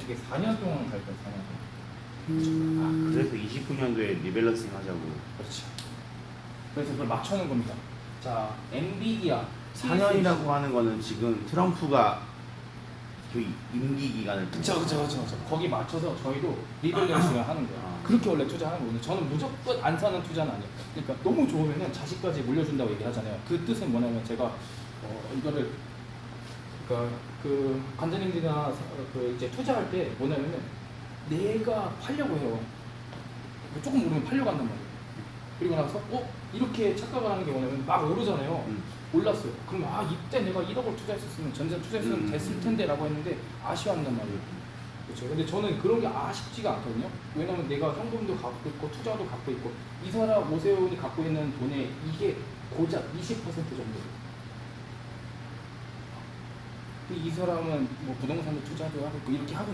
저게 4년 동안 갈 거야, 4년 동안. 음. 아, 그래서 29년도에 리밸런싱 하자고. 그렇지. 그래서 그걸 맞춰놓은 겁니다. 자, 엔비디아 4년이라고 하는 거는 지금 트럼프가 그 임기 기간을 그쵸, 그쵸, 그쵸, 그쵸. 거기 맞춰서 저희도 리밸런싱을 하는 거예요. 아. 그렇게 원래 투자하는 거거든요. 저는 무조건 안 사는 투자는 아니에요. 그러니까 너무 좋으면은 자식까지 물려준다고 얘기하잖아요. 그 뜻은 뭐냐면 제가 어, 이거를 그러니까 그 관장님들이나 사- 그 이제 투자할 때 뭐냐면은 내가 팔려고 해요. 조금 오르면 팔려고 한단 말이에요. 그리고 나서 어 이렇게 착각을 하는 게 뭐냐면 막 오르잖아요. 음. 올랐어요. 그럼 아 이때 내가 1억을 투자했었으면 전세 투자했으면 음. 됐을 텐데라고 했는데 아쉬워한단 말이에요. 그렇죠. 근데 저는 그런 게 아쉽지가 않거든요. 왜냐면 내가 현금도 갖고 있고 투자도 갖고 있고 이 사람 오세훈이 갖고 있는 돈의 이게 고작 20% 정도. 이 사람은 뭐 부동산도 투자도 하고 이렇게 하고